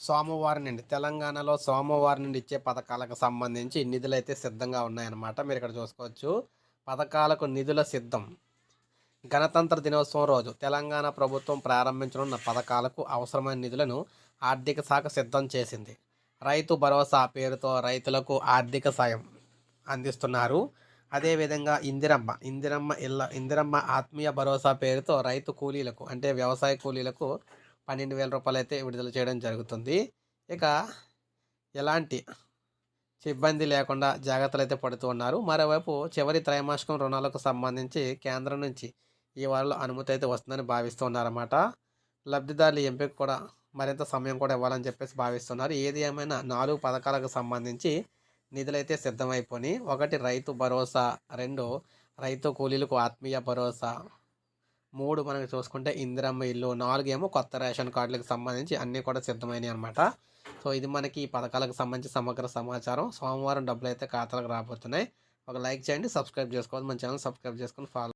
సోమవారం నుండి తెలంగాణలో సోమవారం నుండి ఇచ్చే పథకాలకు సంబంధించి నిధులు అయితే సిద్ధంగా ఉన్నాయన్నమాట. మీరు ఇక్కడ చూసుకోవచ్చు. పథకాలకు నిధుల సిద్ధం. గణతంత్ర దినోత్సవం రోజు తెలంగాణ ప్రభుత్వం ప్రారంభించనున్న పథకాలకు అవసరమైన నిధులను ఆర్థిక శాఖ సిద్ధం చేసింది. రైతు భరోసా పేరుతో రైతులకు ఆర్థిక సాయం అందిస్తున్నారు. అదేవిధంగా ఇందిరమ్మ ఇందిరమ్మ ఇళ్ళ ఇందిరమ్మ ఆత్మీయ భరోసా పేరుతో రైతు కూలీలకు అంటే వ్యవసాయ కూలీలకు పన్నెండు వేల రూపాయలు అయితే విడుదల చేయడం జరుగుతుంది. ఇక ఎలాంటి ఇబ్బంది లేకుండా జాగ్రత్తలు అయితే పడుతూ ఉన్నారు. మరోవైపు చివరి త్రైమాసికం రుణాలకు సంబంధించి కేంద్రం నుంచి ఈ వారంలో అనుమతి అయితే వస్తుందని భావిస్తూ ఉన్నారన్నమాట. లబ్ధిదారుల ఎంపిక కూడా మరింత సమయం కూడా ఇవ్వాలని చెప్పేసి భావిస్తున్నారు. ఏది ఏమైనా నాలుగు పథకాలకు సంబంధించి నిధులైతే సిద్ధమైపోయి ఒకటి రైతు భరోసా రెండు రైతు కూలీలకు ఆత్మీయ భరోసా మూడు మనకి చూసుకుంటే ఇందిరమ్మ ఇల్లు నాలుగు ఏమో కొత్త రేషన్ కార్డులకు సంబంధించి అన్నీ కూడా సిద్ధమైనవి అనమాట సో ఇది మనకి ఈ పథకాలకు సంబంధించి సమగ్ర సమాచారం. సోమవారం డబ్బులు అయితే ఖాతాలకు రాబోతున్నాయి. ఒక లైక్ చేయండి సబ్స్క్రైబ్ చేసుకోవాలి. మన ఛానల్ సబ్స్క్రైబ్ చేసుకొని ఫాలో